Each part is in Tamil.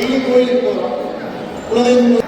Un poco.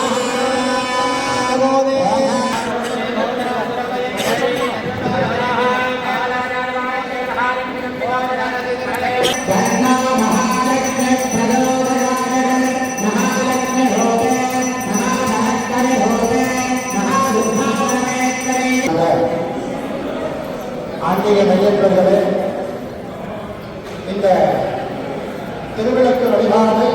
ஆன்மீக மையப்பர்களே இந்த திருவிளக்கு வழிபாடு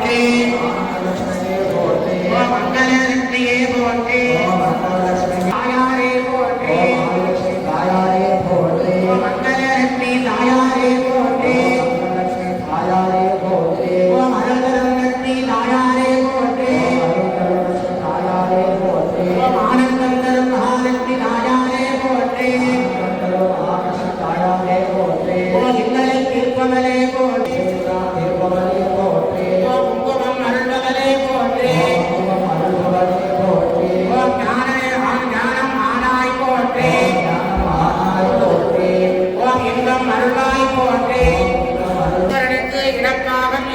walking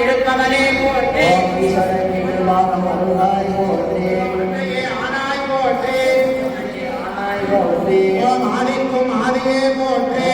திருப்பவனே போற்றே. ஆனாய் போற்றே. ஆனாய் போற்றே. ஆதிக்கும் ஆதியே போற்றே.